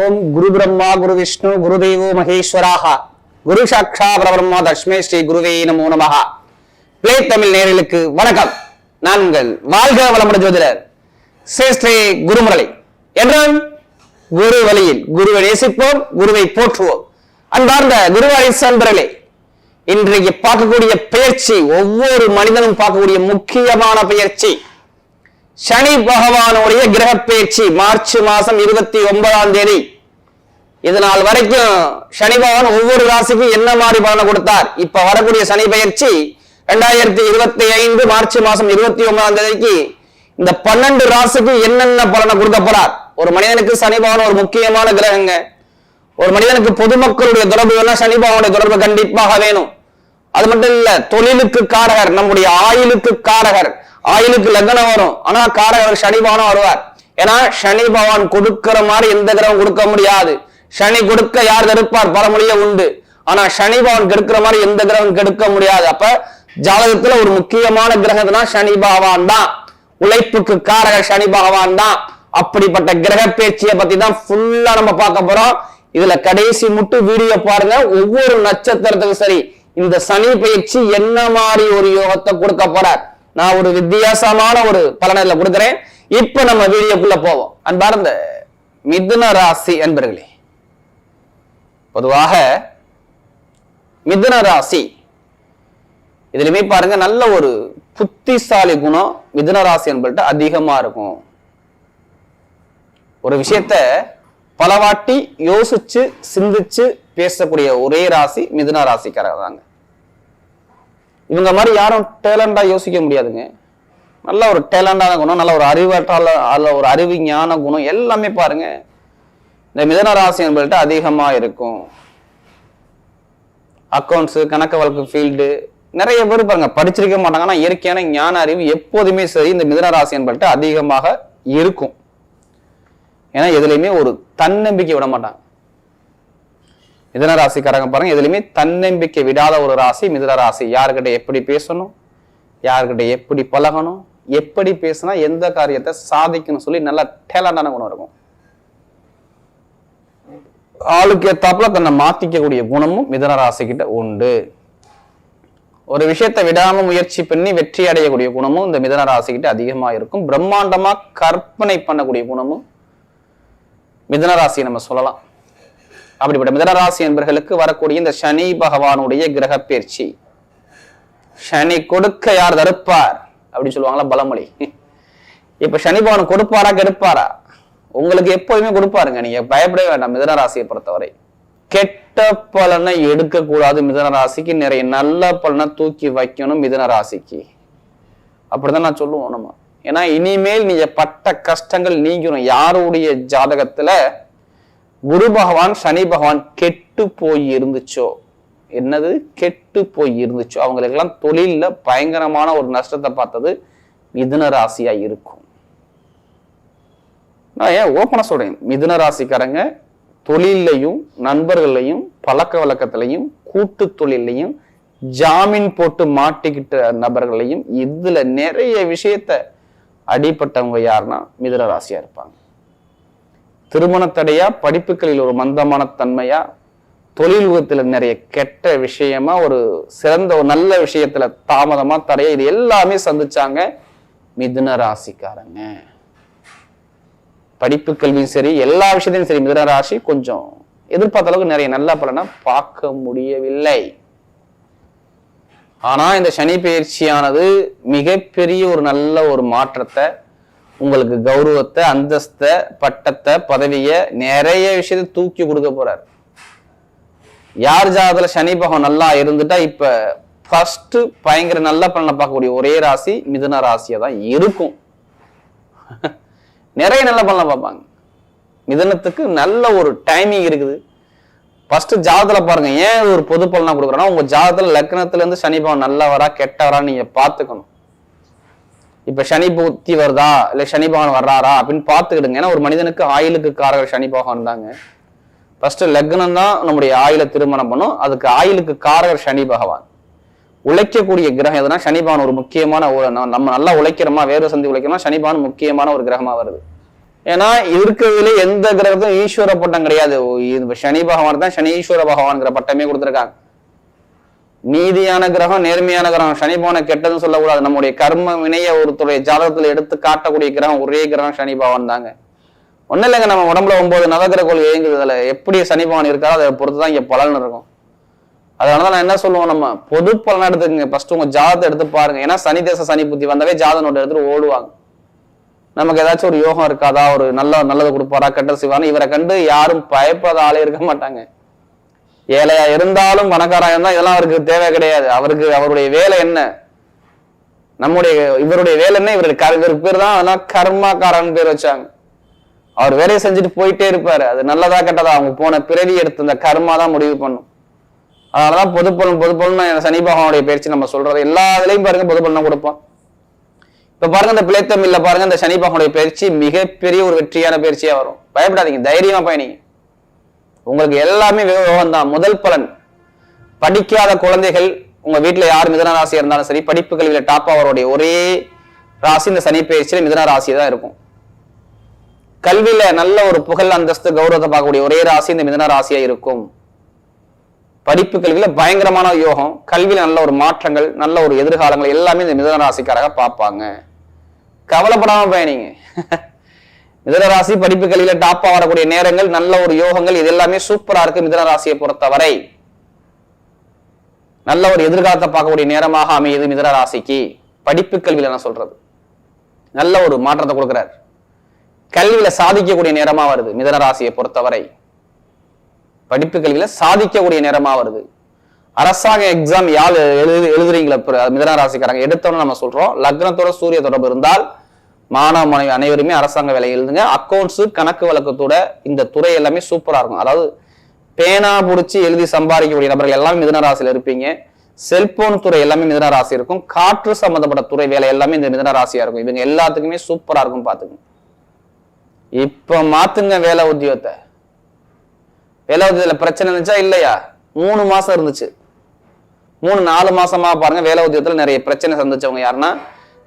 ஓம் குரு பிரம்மா குரு விஷ்ணு குரு தெய்வோ மகேஸ்வராக. குரு சாட்சா பிரபிரம்மா தஷ்மே ஸ்ரீ குருவே நமோ நமஹ. பிளே தமிழ் நேரலுக்கு வணக்கம். நான் உங்கள் வாழ்க வளமுட ஜோதிடர் ஸ்ரீ ஸ்ரீ குருமுரளி. என்றும் குரு வழியில் குருவை நேசிப்போம் குருவை போற்றுவோம். அன்பார்ந்த குருவாரி சன்பர்களே இன்றைக்கு பார்க்கக்கூடிய பயிற்சி ஒவ்வொரு மனிதனும் பார்க்கக்கூடிய முக்கியமான பயிற்சி சனி பகவானுடைய கிரக பேச்சு மார்ச் மாசம் இருபத்தி ஒன்பதாம் தேதி. இது நாள் வரைக்கும் சனி பகவான் ஒவ்வொரு ராசிக்கும் என்ன மாதிரி பலனை கொடுத்தார்? இப்ப வரக்கூடிய சனி பயிற்சி ரெண்டாயிரத்தி இருபத்தி ஐந்து மார்ச் மாசம் இருபத்தி ஒன்பதாம் தேதிக்கு இந்த பன்னெண்டு ராசிக்கு என்னென்ன பலனை கொடுக்க போறார்? ஒரு மனிதனுக்கு சனி பகவான் ஒரு முக்கியமான கிரகங்க. ஒரு மனிதனுக்கு பொதுமக்களுடைய தொடர்பு வேணா சனி பகவானுடைய தொடர்பு கண்டிப்பாக வேணும். அது மட்டும் இல்ல தொழிலுக்கு காரகர் நம்முடைய ஆயுளுக்கு காரகர். ஆயுளுக்கு லக்னம் வரும். ஆனா காரகர் சனிபானம் வருவார். ஏன்னா சனி பகவான் கொடுக்கிற மாதிரி எந்த கிரகம் கொடுக்க முடியாது. சனி கொடுக்க யார் தடுப்பார் பரமொழிய உண்டு. ஆனா சனி பகவான் கெடுக்கிற மாதிரி எந்த கிரகம் கெடுக்க முடியாது. அப்ப ஜாதகத்துல ஒரு முக்கியமான கிரகம்னா சனி பகவான் தான். உழைப்புக்கு காரகர் சனி பகவான் தான். அப்படிப்பட்ட கிரக பேச்சியை பத்தி தான் ஃபுல்லா நம்ம பார்க்க போறோம். இதுல கடைசி முட்டு வீடியோ பாருங்க. ஒவ்வொரு நட்சத்திரத்துக்கும் சரி இந்த சனி பயிற்சி என்ன மாதிரி ஒரு யோகத்தை கொடுக்க போறார்? நான் ஒரு வித்தியாசமான ஒரு பலனை கொடுக்குறேன். இப்ப நம்ம வீடியோக்குள்ள போவோம். அன்பார்ந்த மிதுன ராசி அன்பர்களே பொதுவாக மிதுன ராசி இதுலயுமே பாருங்க நல்ல ஒரு புத்திசாலி குணம் மிதுன ராசி என்பது அதிகமா இருக்கும். ஒரு விஷயத்த பலவாட்டி யோசிச்சு சிந்திச்சு பேசக்கூடிய ஒரே ராசி மிதுன ராசிக்காரர் தாங்க. இவங்க மாதிரி யாரும் டேலண்டா யோசிக்க முடியாதுங்க. நல்ல ஒரு டேலண்டான குணம் நல்ல ஒரு அறிவாற்றால அல்ல ஒரு அறிவு ஞான குணம் எல்லாமே பாருங்க. இந்த மிதன ராசி என்பதுட்டு அதிகமா இருக்கும். அக்கௌண்ட்ஸ் கணக்கு வழக்கு ஃபீல்டு நிறைய பேர் பாருங்க படிச்சிருக்க மாட்டாங்க. ஆனா இயற்கையான ஞான அறிவு எப்போதுமே சரி இந்த மிதன ராசி என்பது அதிகமாக இருக்கும். ஏன்னா எதுலையுமே ஒரு தன்னம்பிக்கை விட மாட்டாங்க. மிதன ராசிக்காரங்க பாருங்க எதுலையுமே தன்னம்பிக்கை விடாத ஒரு ராசி மிதன ராசி. யாருக்கிட்ட எப்படி பேசணும்? யாருக்கிட்ட எப்படி பழகணும்? எப்படி பேசினா எந்த காரியத்தை சாதிக்கணும் சொல்லி நல்லா டேலண்டான குணம் இருக்கும். ஆளுக்கு ஏத்தாப்புல தன்னை மாத்திக்கக்கூடிய குணமும் மிதன ராசிக்கிட்ட உண்டு. ஒரு விஷயத்தை விடாம முயற்சி பண்ணி வெற்றி அடையக்கூடிய குணமும் இந்த மிதன ராசிக்கிட்ட அதிகமா இருக்கும். பிரம்மாண்டமா கற்பனை பண்ணக்கூடிய குணமும் மிதன ராசியை நம்ம சொல்லலாம். அப்படிப்பட்ட மிதனராசி என்பர்களுக்கு வரக்கூடிய இந்த சனி பகவானுடைய கிரக பயிற்சி. சனி கொடுக்க யார் தடுப்பார்? அப்படின்னு சொல்லுவாங்களா பலமொழி இப்ப சனி பகவான் கொடுப்பாரா கெடுப்பாரா? உங்களுக்கு எப்போதுமே கொடுப்பாருங்க. நீங்க பயப்படவே வேண்டாம் மிதனராசியை பொறுத்தவரை. கெட்ட பலனை எடுக்கக்கூடாது மிதனராசிக்கு நிறைய நல்ல பலனை தூக்கி வைக்கணும் மிதனராசிக்கு அப்படிதான் நான் சொல்லுவோம் நம்ம. ஏன்னா இனிமேல் நீங்க பட்ட கஷ்டங்கள் நீங்கணும் யாருடைய ஜாதகத்துல குரு பகவான் சனி பகவான் கெட்டு போய் இருந்துச்சோ? என்னது? கெட்டு போய் இருந்துச்சோ? அவங்களுக்கெல்லாம் தொழிலில் பயங்கரமான ஒரு நஷ்டத்தை பார்த்தது மிதுன ராசியா இருக்கும். நான் ஏன் ஓப்பனா சொல்றேன்? மிதுன ராசிக்காரங்க தொழிலையும் நண்பர்களையும் பழக்க வழக்கத்திலையும் கூட்டு தொழிலையும் ஜாமீன் போட்டு மாட்டிக்கிட்ட நபர்களையும் இதுல நிறைய விஷயத்த அடிப்பட்டவங்க யாருன்னா மிதுன ராசியா இருப்பாங்க. திருமண தடையா படிப்புகளில் ஒரு மந்தமான தன்மையா தொழில் யுகத்துல நிறைய கெட்ட விஷயமா ஒரு சிறந்த ஒரு நல்ல விஷயத்துல தாமதமா தடைய இது எல்லாமே சந்திச்சாங்க மிதுன ராசிக்காரங்க. படிப்பு கல்வியும் சரி எல்லா விஷயத்தையும் சரி மிதுன ராசி கொஞ்சம் எதிர்பார்த்த அளவுக்கு நிறைய நல்ல பலனை பார்க்க முடியவில்லை. ஆனா இந்த சனி பயிற்சியானது மிகப்பெரிய ஒரு நல்ல ஒரு மாற்றத்தை உங்களுக்கு கௌரவத்தை அந்தஸ்தை பட்டத்தை பதவியை நிறைய விஷயத்தை தூக்கி கொடுக்க போறார். யார் ஜாதத்துல சனி பகவான் நல்லா இருந்துட்டா இப்ப ஃபர்ஸ்ட் பயங்கர நல்ல பலனை பார்க்கக்கூடிய ஒரே ராசி மிதுன ராசியா தான் இருக்கும். நிறைய நல்ல பலனை பார்ப்பாங்க. மிதனத்துக்கு நல்ல ஒரு டைமிங் இருக்குது. ஃபர்ஸ்ட் ஜாதத்துல பாருங்க ஏன் ஒரு பொது பலனா கொடுக்குறோன்னா உங்க ஜாதத்துல லக்னத்துல இருந்து சனி பகவான் நல்லவரா கெட்டவரா நீங்க பாத்துக்கணும் இப்ப சனி புத்தி வருதா? இல்ல சனி பகவான் வர்றாரா? அப்படின்னு பாத்துக்கிடுங்க ஏன்னா ஒரு மனிதனுக்கு ஆயுளுக்கு காரகர் சனி பகவான் தாங்க ஃபர்ஸ்ட் லக்னம் தான் நம்முடைய ஆயுள திருமணம் பண்ணும். அதுக்கு ஆயுளுக்கு காரகர் சனி பகவான். உழைக்கக்கூடிய கிரகம் எதுனா சனி பகவான் ஒரு முக்கியமான ஒரு நம்ம நல்லா உழைக்கிறோமா வேறு சந்தி உழைக்கிறோமா சனி பகவான் முக்கியமான ஒரு கிரகமா வருது. ஏன்னா இருக்கிறதுல எந்த கிரகத்தும் ஈஸ்வர பட்டம் கிடையாது. இது சனி பகவான் தான் ஈஸ்வர பகவான்ங்கிற பட்டமே கொடுத்துருக்காங்க. நீதியான கிரகம் நேர்மையான கிரகம். சனி பகவானை கெட்டதுன்னு சொல்லக்கூடாது. நம்முடைய கர்ம வினைய ஒருத்தருடைய ஜாதகத்துல எடுத்து காட்டக்கூடிய கிரகம் ஒரே கிரகம் சனி பவன் தாங்க. ஒன்றும் இல்லைங்க நம்ம உடம்புல ஒன்பது நவகிரக கோள் இயங்குது எப்படி சனி பவன் இருக்காரோ அதை பொறுத்து தான் இங்கே பலன் இருக்கும். அதனால தான் நான் என்ன சொல்லுவோம் நம்ம பொது பலனாக எடுத்துக்கங்க. ஃபர்ஸ்ட் உங்க ஜாதகத்தை எடுத்து பாருங்க. ஏன்னா சனி தேச சனி புத்தி வந்தாவே ஜாதக எடுத்துட்டு ஓடுவாங்க. நமக்கு ஏதாச்சும் ஒரு யோகம் இருக்காதா? ஒரு நல்ல நல்லது கொடுப்பாரா? கெட்டது செய்வாரா? இவரை கண்டு யாரும் பயப்படாத ஆளே இருக்க மாட்டாங்க. ஏழையா இருந்தாலும் பணக்காரா இருந்தால் இதெல்லாம் அவருக்கு தேவை கிடையாது. அவருக்கு அவருடைய வேலை என்ன? நம்முடைய இவருடைய வேலை என்ன? இவருடைய கர்- இவருக்கு பேர் தான் அதெல்லாம் கர்மாக்காரன் பேர் வச்சாங்க. அவர் வேலையை செஞ்சுட்டு போயிட்டே இருப்பாரு. அது நல்லதா கெட்டதா? அவங்க போன பிறவி எடுத்த அந்த கர்மா தான் முடிவு பண்ணும். அதனாலதான் பொதுப்பலன் பொதுப்பலன் சனி பகவானுடைய பயிற்சி நம்ம சொல்றது. எல்லா இதுலையும் பாருங்க பொதுப்பலன் கொடுப்போம் இப்ப பாருங்க இந்த பிழைத்தமில்ல பாருங்க இந்த சனி பகவானுடைய பயிற்சி மிகப்பெரிய ஒரு வெற்றியான பயிற்சியா வரும். பயப்படாதீங்க தைரியமா பயணிங்க. உங்களுக்கு எல்லாமே விவகம் தான் முதல் பலன் படிக்காத குழந்தைகள் உங்க வீட்டில் யார் மிதன ராசியாக இருந்தாலும் சரி படிப்பு கல்வியில டாப் அவருடைய ஒரே ராசி இந்த சனி பயிற்சியில் மிதன ராசி தான் இருக்கும். கல்வியில நல்ல ஒரு புகழ் அந்தஸ்து கௌரவத்தை பார்க்கக்கூடிய ஒரே ராசி இந்த மிதன ராசியா இருக்கும். படிப்பு கல்வியில பயங்கரமான யோகம் கல்வியில நல்ல ஒரு மாற்றங்கள் நல்ல ஒரு எதிர்காலங்கள் எல்லாமே இந்த மிதன ராசிக்காரங்க பார்ப்பாங்க. கவலைப்படாம பயணிங்க மிதனராசி படிப்புகளில டாப்பா வரக்கூடிய நேரங்கள் நல்ல ஒரு யோகங்கள் இது எல்லாமே சூப்பரா இருக்கு மிதனராசியை பொறுத்தவரை. நல்ல ஒரு எதிர்காலத்தை பார்க்கக்கூடிய நேரமாக அமையுது மிதனராசிக்கு. படிப்பு கல்வியில நான் சொல்றது. நல்ல ஒரு மாற்றத்தை கொடுக்கிறார். கல்வியில சாதிக்கக்கூடிய நேரமா வருது மிதனராசியை பொறுத்தவரை. படிப்பு கல்வியில சாதிக்கக்கூடிய நேரமா வருது. அரசாங்க எக்ஸாம் யார் எழுது எழுதுறீங்களா? மிதனராசிக்காரங்க ராசிக்காரங்க எடுத்தோன்னு நம்ம சொல்றோம். லக்னத்தோட சூரிய தொடர்பு இருந்தால் மாணவ மாணவி அனைவருமே அரசாங்க வேலை எழுதுங்க அக்கௌண்ட்ஸ் கணக்கு வழக்கத்தோட இந்த துறை எல்லாமே சூப்பரா இருக்கும். அதாவது பேனா புடிச்சு எழுதி சம்பாதிக்கக்கூடிய நபர்கள் எல்லாமே மிதனராசியில இருப்பீங்க. செல்போன் துறை எல்லாமே மிதன ராசி இருக்கும். காற்று சம்பந்தப்பட்ட துறை வேலை எல்லாமே இந்த மிதனராசியா இருக்கும். இவங்க எல்லாத்துக்குமே சூப்பரா இருக்கும் பாத்துக்கங்க. இப்ப மாத்துங்க வேலை உத்தியோகத்தை. வேலை உத்தியோகத்துல பிரச்சனை இருந்துச்சா? இல்லையா? மூணு மாசம் இருந்துச்சு. மூணு நாலு மாசமா பாருங்க வேலை உத்தியோகத்துல நிறைய பிரச்சனை சந்திச்சவங்க யாருன்னா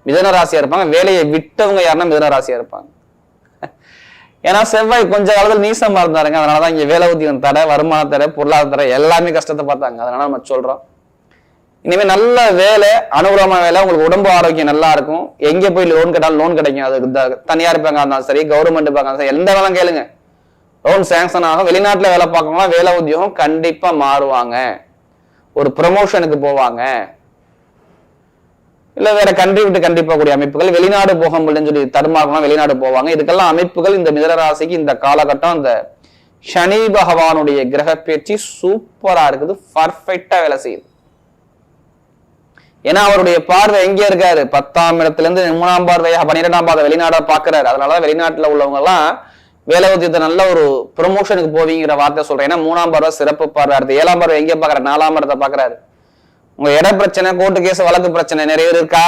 மிதன ராசியா இருப்பாங்க. வேலையை விட்டவங்க யாருன்னா மிதன ராசியா இருப்பாங்க. ஏன்னா செவ்வாய் கொஞ்ச காலத்தில் நீசமா இருந்தாருங்க. அதனாலதான் இங்க வேலை உத்தியம் தடை வருமான தடை பொருளாதார தடை எல்லாமே கஷ்டத்தை பார்த்தாங்க. அதனால நம்ம சொல்றோம். இனிமேல் நல்ல வேலை அனுகூலமான வேலை உங்களுக்கு உடம்பு ஆரோக்கியம் நல்லா இருக்கும். எங்கே போய் லோன் கேட்டாலும் லோன் கிடைக்கும். அது தனியார் பேங்காக இருந்தாலும் சரி கவர்மெண்ட் பேங்கா இருந்தாலும் சரி எந்த வேலை கேளுங்க. லோன் சேங்ஷன் ஆகும். வெளிநாட்டில் வேலை பார்க்கணும்னா வேலை உத்தியோகம் கண்டிப்பாக மாறுவாங்க. ஒரு ப்ரமோஷனுக்கு போவாங்க. இல்ல வேற கண்ட்ரி விட்டு கண்டிப்பா கூடிய அமைப்புகள் வெளிநாடு போக முடியும்னு சொல்லி தடுமாறலாம் வெளிநாடு போவாங்க. இதுக்கெல்லாம் அமைப்புகள் இந்த மிதனராசிக்கு இந்த காலகட்டம் அந்த சனி பகவானுடைய கிரக பேச்சு சூப்பரா இருக்குது பர்ஃபெக்டா வேலை செய்யுது. ஏன்னா அவருடைய பார்வை எங்க இருக்காரு? பத்தாம் இடத்துல இருந்து மூணாம் பார்வையாக பன்னிரெண்டாம் பார்வை வெளிநாடா பாக்குறாரு. அதனால வெளிநாட்டுல உள்ளவங்க எல்லாம் வேலை உத்தியத்தை நல்ல ஒரு ப்ரொமோஷனுக்கு போவீங்கிற வார்த்தை சொல்றேன். ஏன்னா மூணாம் பார்வை சிறப்பு பார்வை. அடுத்து ஏழாம் பார்வை எங்க பாக்குறாரு? நாலாம் இடத்தை பாக்குறாரு. உங்க இட பிரச்சனை கோர்ட்டு கேஸ் வழக்கு பிரச்சனை நிறைய பேர் இருக்கா?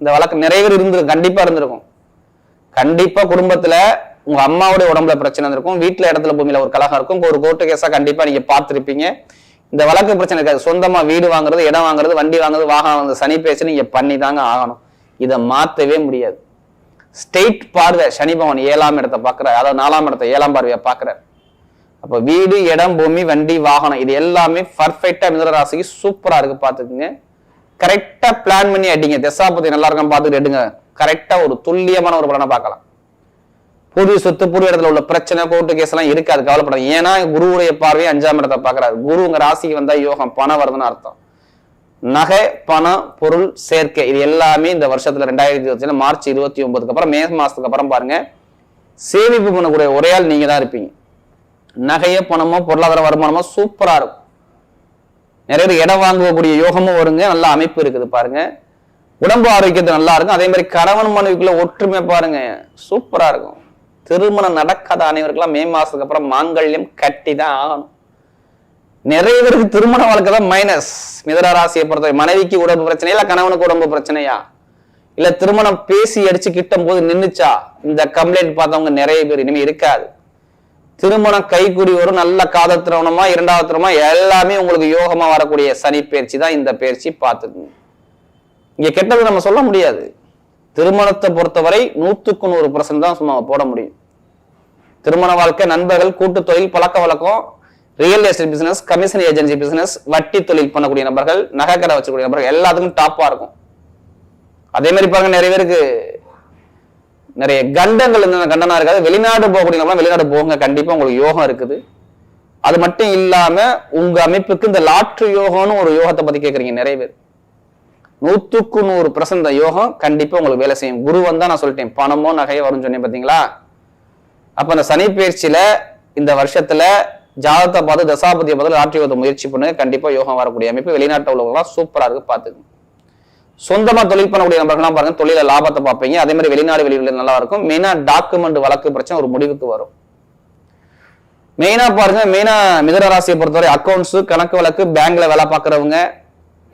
இந்த வழக்கு நிறைய பேர் இருந்திருக்கும் கண்டிப்பா இருந்திருக்கும். கண்டிப்பா குடும்பத்துல உங்க அம்மாவுடைய உடம்புல பிரச்சனை இருக்கும் வீட்டுல இடத்துல பூமியில ஒரு கலகம் இருக்கும். ஒரு கோர்ட்டு கேஸா கண்டிப்பா நீங்க பார்த்துருப்பீங்க. இந்த வழக்கு பிரச்சனை இருக்காது. சொந்தமா வீடு வாங்குறது இடம் வாங்குறது வண்டி வாங்குறது வாகனம் வாங்குறது சனி பேச்சு நீங்க பண்ணி தாங்க ஆகணும். இதை மாத்தவே முடியாது. ஸ்டேட் பார்வை சனி பவன் ஏழாம் இடத்தை பாக்குறாரு அதாவது நாலாம் இடத்தை ஏழாம் பார்வையை பாக்குறாரு அப்ப வீடு இடம் பூமி வண்டி வாகனம் இது எல்லாமே பர்ஃபெக்டா மிதன ராசிக்கு சூப்பரா இருக்கு. பார்த்துக்குங்க. கரெக்டா பிளான் பண்ணி அடிங்க. தசாபதி நல்லா இருக்கும் பார்த்துட்டு எடுங்க. கரெக்டா ஒரு துல்லியமான ஒரு பலனை பார்க்கலாம். பூர்வீ சொத்து பூர்வ இடத்துல உள்ள பிரச்சனை கோர்ட்டு கேஸ் எல்லாம் இருக்காது. கவலைப்படாது ஏன்னா குருவுடைய பார்வையை அஞ்சாம் இடத்தை பாக்குறாரு குரு உங்க ராசிக்கு வந்தா யோகம் பணம் வருதுன்னு அர்த்தம். நகை பணம் பொருள் சேர்க்கை இது எல்லாமே இந்த வருஷத்துல ரெண்டாயிரத்தி இருபத்தி மார்ச் இருபத்தி ஒன்பதுக்கு அப்புறம் மே மாசத்துக்கு அப்புறம் பாருங்க. சேமிப்பு பண்ணக்கூடிய ஒரே ஆள் நீங்க தான் இருப்பீங்க. நகைய பணமோ பொருளாதார வருமானமோ சூப்பரா இருக்கும். நிறைய பேர் இடம் வாங்கக்கூடிய யோகமும் வருங்க நல்ல அமைப்பு இருக்குது பாருங்க. உடம்பு ஆரோக்கியத்தை நல்லா இருக்கும். அதே மாதிரி கணவன் மனைவிக்குள்ள ஒற்றுமை பாருங்க சூப்பரா இருக்கும். திருமணம் நடக்காத அனைவருக்கெல்லாம் மே மாசத்துக்கு அப்புறம் மாங்கல்யம் கட்டி தான் ஆகணும். நிறைய பேருக்கு திருமண வாழ்க்கை தான் மைனஸ் மிதராசியை பொறுத்தவரை மனைவிக்கு உடம்பு பிரச்சனையா இல்ல கணவனுக்கு உடம்பு பிரச்சனையா? இல்ல திருமணம் பேசி அடிச்சு கிட்டும் போது நின்றுச்சா இந்த கம்ப்ளைண்ட் பார்த்தவங்க நிறைய பேர் இனிமே இருக்காது. திருமணம் கைக்குடி வரும் நல்ல காதல் இரண்டாவது திருமணமா எல்லாமே உங்களுக்கு யோகமா வரக்கூடிய சனி பயிற்சி தான் இந்த பயிற்சி பார்த்துக்குங்க. இங்க கெட்டது நம்ம சொல்ல முடியாது. திருமணத்தை பொறுத்தவரை நூத்துக்கு நூறு பர்சன்ட் தான் சும்மா போட முடியும். திருமண வாழ்க்கை நண்பர்கள் கூட்டு தொழில் பழக்க வழக்கம் real estate business commission agency business வட்டி தொழில் பண்ணக்கூடிய நபர்கள் நகைக்கடை வச்சக்கூடிய நபர்கள் எல்லாத்துக்கும் டாப்பா இருக்கும். அதே மாதிரி பாருங்க நிறைய பேருக்கு நிறைய கண்டங்கள் இருந்த கண்டனா இருக்காது. வெளிநாடு போகக்கூடிய வெளிநாடு போங்க கண்டிப்பா உங்களுக்கு யோகம் இருக்குது. அது மட்டும் இல்லாம உங்க அமைப்புக்கு இந்த லாற்று யோகம்னு ஒரு யோகத்தை பத்தி கேக்குறீங்க நிறைய பேர். நூத்துக்கு நூறு பிரசந்த யோகம் கண்டிப்பா உங்களுக்கு வேலை செய்யும். குரு வந்தா நான் சொல்லிட்டேன் பணமோ நகையோ வரும்னு சொன்னேன் பாத்தீங்களா? அப்ப அந்த சனி பயிற்சியில இந்த வருஷத்துல ஜாதகத்தை பார்த்து தசாபதியை பார்த்து லாட்ரி யோகத்தை முயற்சி பண்ணுங்க. கண்டிப்பா யோகம் வரக்கூடிய அமைப்பு. வெளிநாட்டு உள்ளவங்களாம் சூப்பரா இருக்கு பாத்துக்கோங்க சொந்தமா தொழில் பண்ணக்கூடிய நபர்கள்லாம் பாருங்க தொழில லாபத்தை பார்ப்பீங்க. அதே மாதிரி வெளிநாடு வெளியில நல்லா இருக்கும். மெயினா டாக்குமெண்ட் வழக்கு பிரச்சனை ஒரு முடிவுக்கு வரும். மெயினா பாருங்க மெயினா மிதன ராசியை பொறுத்தவரை அக்கௌண்ட்ஸ் கணக்கு வழக்கு பேங்க்ல வேலை பார்க்கறவங்க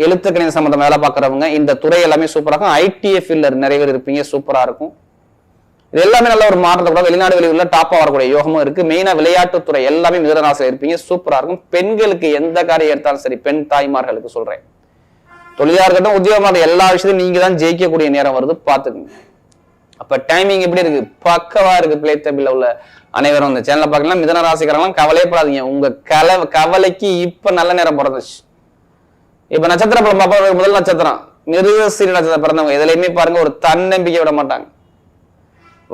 எழுத்து கணித சம்பந்தம் வேலை பார்க்கறவங்க இந்த துறை எல்லாமே சூப்பரா இருக்கும். ஐடிஎஃப் நிறைய பேர் இருப்பீங்க சூப்பரா இருக்கும். இது எல்லாமே நல்ல ஒரு மாற்றத்தை கூட வெளிநாடு வெளியூர்ல டாப்பா வரக்கூடிய யோகமும் இருக்கு. மெயினா விளையாட்டுத்துறை எல்லாமே மிதனராசியில் இருப்பீங்க சூப்பரா இருக்கும். பெண்களுக்கு எந்த காரியம் எடுத்தாலும் சரி பெண் தாய்மார்களுக்கு சொல்றேன். தொழிலா இருக்கட்டும் உத்தியோகமாக இருக்கட்டும், எல்லா விஷயத்தையும் நீங்க தான் ஜெயிக்கக்கூடிய நேரம் வருது. பார்த்துக்கோங்க. அப்ப டைமிங் எப்படி இருக்கு? பக்கவா இருக்கு பிளே டேபிள்ல உள்ள அனைவரும் இந்த சேனலை பார்க்கலாம். மிதன ராசிக்காரங்களாம் கவலையப்படாதீங்க. உங்க கலை கவலைக்கு இப்ப நல்ல நேரம் பிறந்துச்சு இப்ப நட்சத்திர பலம் பார்ப்போம் முதல் நட்சத்திரம். மிருகசீரி நட்சத்திரம் பிறந்தவங்க. எதுலையுமே பாருங்க ஒரு தன்னம்பிக்கை விட மாட்டாங்க.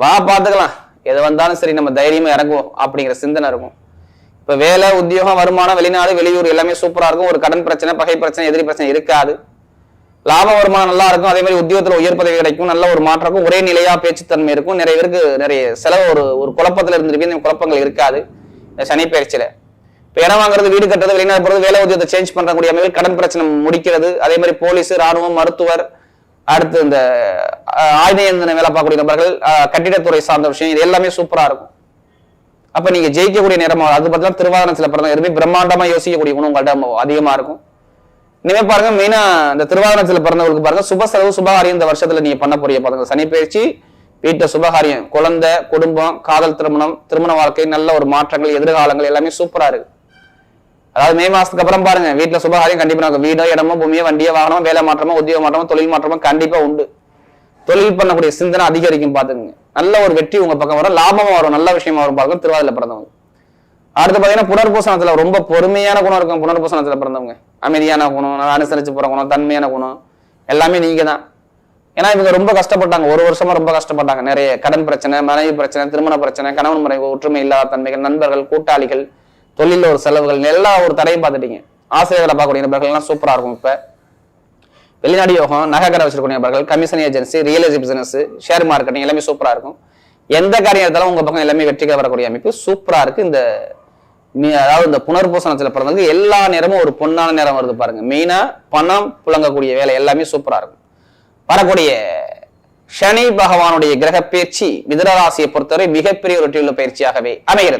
வா பாத்துக்கலாம் எது வந்தாலும் சரி நம்ம தைரியமா இறங்குவோம் அப்படிங்கிற சிந்தனை இருக்கும். இப்ப வேலை உத்தியோகம் வருமானம் வெளிநாடு வெளியூர் எல்லாமே சூப்பரா இருக்கும். ஒரு கடன் பிரச்சனை பகை பிரச்சனை எதிரி பிரச்சனை இருக்காது. லாப வருமானம் நல்லா இருக்கும். அதே மாதிரி உத்தியோகத்தில் உயர் பதவி கிடைக்கும். நல்ல ஒரு மாற்றம் இருக்கும் ஒரே நிலையா பேச்சுத்தன்மை இருக்கும். நிறைய பேருக்கு நிறைய செலவு ஒரு ஒரு குழப்பத்தில் இருந்திருப்பீங்க இந்த குழப்பங்கள் இருக்காது. இந்த சனி பயிற்சியில. இப்போ இடம் வாங்குறது வீடு கட்டுறது வெளிநாடு போறது வேலை உத்தியோகத்தை சேஞ்ச் பண்ணக்கூடிய அமைப்பில் கடன் பிரச்சனை முடிக்கிறது. அதே மாதிரி போலீஸ் ராணுவம் மருத்துவர் அடுத்து இந்த அஹ், ஆயுத இயந்திர வேலை பார்க்கக்கூடிய நபர்கள் கட்டிடத்துறை சார்ந்த விஷயம் இது எல்லாமே சூப்பரா இருக்கும். அப்ப நீங்க ஜெயிக்கக்கூடிய நேரமாக அது பார்த்தீங்கன்னா திருவாரணத்துல பிறந்த எதுவுமே பிரம்மாண்டமா யோசிக்கக்கூடிய குணம் உங்கள்கிட்ட அதிகமா இருக்கும். இனிமே பாருங்க மெயினா இந்த திருவாரணத்துல பிறந்தவங்களுக்கு பாருங்க சுப செலவு சுபகாரியம் இந்த வருஷத்துல நீங்க பண்ண போறீங்க. பாருங்க சனி பயிற்சி வீட்டை சுபகாரியம் குழந்தை குடும்பம் காதல் திருமணம் திருமண வாழ்க்கை நல்ல ஒரு மாற்றங்கள் எதிர்காலங்கள் எல்லாமே சூப்பரா இருக்கு. அதாவது மே மாசத்துக்கு அப்புறம் பாருங்க வீட்டுல சுபகாரியம் கண்டிப்பா நடக்கும். வீடோ இடமோ பூமியோ வண்டியோ வாகனமோ வேலை மாற்றமோ உத்தியோக மாற்றமோ தொழில் மாற்றமோ கண்டிப்பா உண்டு. தொழில் பண்ணக்கூடிய சிந்தனை அதிகரிக்கும் பாத்துங்க நல்ல ஒரு வெற்றி உங்க பக்கம் வரும் லாபமா வரும் நல்ல விஷயமா வரும் பாருங்க திருவாதிரை பிறந்தவங்க. அடுத்து பார்த்தீங்கன்னா புனர்பூசணத்துல ரொம்ப பொறுமையான குணம் இருக்கும். புனர்பூசணத்துல பிறந்தவங்க. அமைதியான குணம் நல்லா அனுசரிச்சு போற குணம் தன்மையான குணம் எல்லாமே நீங்க தான் ஏன்னா இவங்க ரொம்ப கஷ்டப்பட்டாங்க. ஒரு வருஷமா ரொம்ப கஷ்டப்பட்டாங்க. நிறைய கடன் பிரச்சனை மனைவி பிரச்சனை திருமண பிரச்சனை கணவன் முறை ஒற்றுமை இல்லாத தன்மைகள் நண்பர்கள் கூட்டாளிகள் தொழில ஒரு செலவுகள் எல்லா ஒரு தடையும் பார்த்துட்டீங்க. ஆசிரியர்களை பார்க்கக்கூடிய நபர்கள் எல்லாம் சூப்பரா இருக்கும் இப்ப. வெளிநாடு யோகம் நகைக்கடை வச்சிருக்கக்கூடிய நபர்கள் commission agency real estate business share marketing எல்லாமே சூப்பரா இருக்கும். எந்த காரியம் எடுத்தாலும் உங்க பக்கம் எல்லாமே வெற்றிக்கு வரக்கூடிய அமைப்பு சூப்பரா இருக்கு. இந்த அதாவது இந்த புனர்பூசணத்துல பிறந்தவங்க எல்லா நேரமும் ஒரு பொன்னான நேரம் வருது பாருங்க. மெயினா பணம் புழங்கக்கூடிய வேலை எல்லாமே சூப்பரா இருக்கும். வரக்கூடிய சனி பகவானுடைய கிரக பயிற்சி மிதனராசியை பொறுத்தவரை மிகப்பெரிய ஒரு வெற்றியுள்ள பயிற்சியாகவே அமைகிறது.